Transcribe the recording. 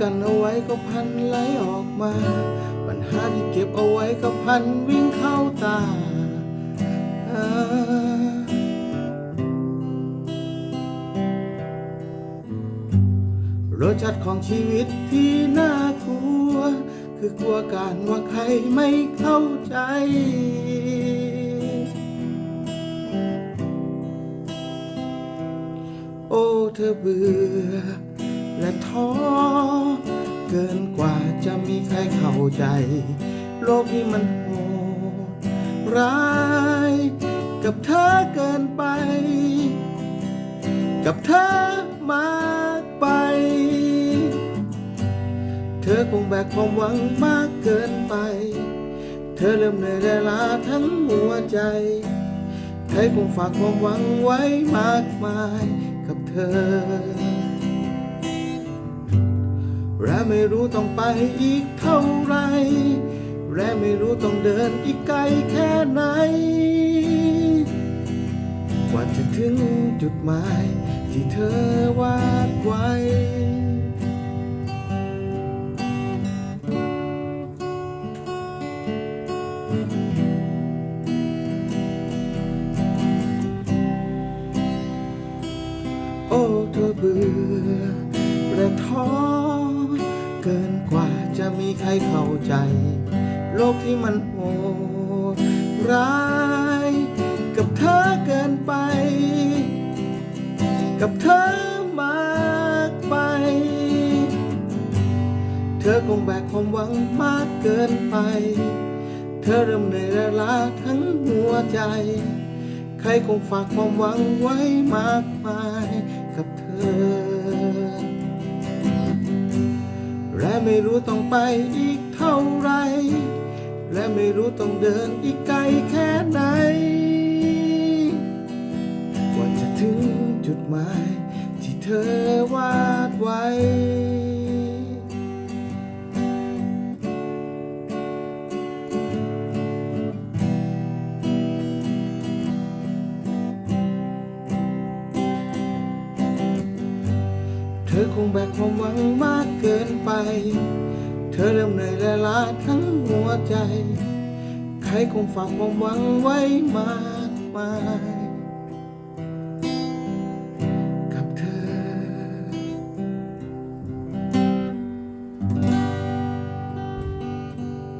กันเอาไว้ก็พันไหลออกมา ปัญหาที่เก็บเอาไว้ก็พันวิ่งเข้าตาอ่ารสชาติของชีวิตที่น่ากลัว คือกลัวการว่าใครไม่เข้าใจ โอ้เธอเบื่อ และท้อเกินกว่าจะมีใครเข้าใจ โลกนี้มันโหดร้าย กับเธอเกินไป กับเธอมากไป เธอคงแบกความหวังมากเกินไป เธอเริ่มเหนื่อยและล้าทั้งหัวใจใครคงฝากความหวังไว้มากมายกับเธอ ไม่รู้ต้องไปอีกเท่าไร และไม่รู้ต้องเดินอีกไกลแค่ไหน กว่าจะถึงจุดหมายที่เธอวาดไว้โอ้เธอเบื่อและท้อน จะมีใครเข้าใจ โลกที่มันโหดร้าย กับเธอเกินไป กับเธอมากไป เธอคงแบกความหวังมากเกินไป เธอเริ่มเหนื่อยและล้าทั้งหัวใจ ใครคงฝากความหวังไว้มากมายกับเธอ ไม่รู้ต้องไปอีกเท่าไร และไม่รู้ต้องเดินอีกไกลแค่ไหน กว่าจะถึงจุดหมายที่เธอวาดไว้ อคงแบกความหวังมากเกินไป เธอเริ่มเหนื่อยและล้าทั้งหัวใจ ใครคงฝากความหวังไว้มากมาย